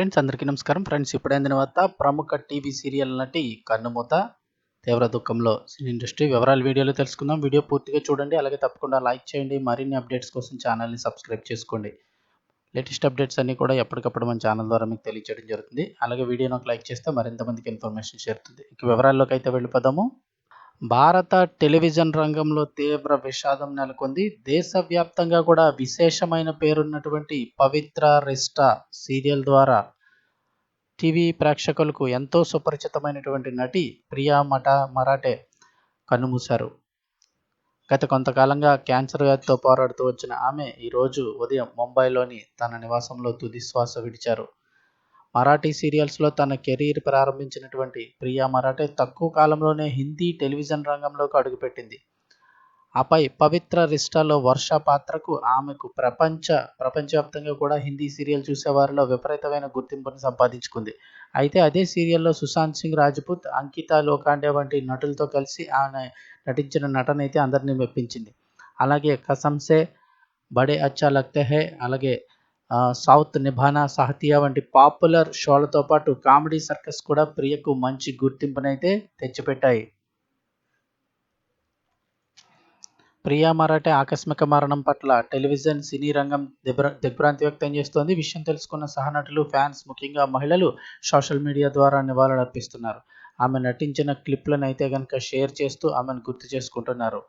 Friends అందరికీ నమస్కారం. Friends ఇప్పుడైన తర్వాత ప్రముఖ టీవీ సీరియల్ నటి కన్నుమూత. తీవ్ర దుఃఖంలో సినీ ఇండస్ట్రీ వివరాలు వీడియోలో తెలుసుకుందాం. వీడియో పూర్తిగా చూడండి. అలాగే తప్పకుండా లైక్ చేయండి. మరిన్ని అప్డేట్స్ కోసం ఛానల్ని సబ్స్క్రైబ్ చేసుకోండి. లేటెస్ట్ అప్డేట్స్ అన్నీ కూడా ఎప్పటికప్పుడు మన ఛానల్ ద్వారా మీకు తెలియజేయడం జరుగుతుంది. అలాగే వీడియోని ఒక లైక్ చేస్తే మరింత మందికి ఇన్ఫర్మేషన్ చేరుతుంది. ఇక వివరాల్లోకి అయితే వెళ్ళిపోదాము. భారత టెలివిజన్ రంగంలో తీవ్ర విషాదం నెలకొంది. దేశవ్యాప్తంగా కూడా విశేషమైన పేరున్నటువంటి పవిత్ర రిష్ట సీరియల్ ద్వారా టీవీ ప్రేక్షకులకు ఎంతో సుపరిచితమైనటువంటి నటి ప్రియా మట మరాఠే కన్నుమూశారు. గత కొంతకాలంగా క్యాన్సర్ వ్యాధితో పోరాడుతూ వచ్చిన ఆమె ఈరోజు ఉదయం ముంబైలోని తన నివాసంలో తుది శ్వాస విడిచారు. మరాఠీ సీరియల్స్లో తన కెరీర్ ప్రారంభించినటువంటి ప్రియా మరాఠే తక్కువ కాలంలోనే హిందీ టెలివిజన్ రంగంలోకి అడుగుపెట్టింది. ఆపై పవిత్ర రిష్టాలో వర్ష పాత్రకు ఆమెకు ప్రపంచ ప్రపంచవ్యాప్తంగా కూడా హిందీ సీరియల్ చూసేవారిలో విపరీతమైన గుర్తింపును సంపాదించుకుంది. అయితే అదే సీరియల్లో సుశాంత్ సింగ్ రాజ్పుత్ అంకిత లోకాండే వంటి నటులతో కలిసి ఆమె నటించిన నటన అయితే అందరినీ మెప్పించింది. అలాగే కసంసే బడే అచ్చా లగ్తే హే అలాగే సౌత్ నిభానా సాహతియా వంటి పాపులర్ షోలతో పాటు కామెడీ సర్కస్ కూడా ప్రియకు మంచి గుర్తింపునైతే తెచ్చిపెట్టాయి. ప్రియా మరాఠే ఆకస్మిక మరణం పట్ల టెలివిజన్ సినీ రంగం దిగ్భ్రాంతి వ్యక్తం చేస్తోంది. విషయం తెలుసుకున్న సహనటులు ఫ్యాన్స్ ముఖ్యంగా మహిళలు సోషల్ మీడియా ద్వారా నివాళులర్పిస్తున్నారు. ఆమె నటించిన క్లిప్లను అయితే కనుక షేర్ చేస్తూ ఆమెను గుర్తు చేసుకుంటున్నారు.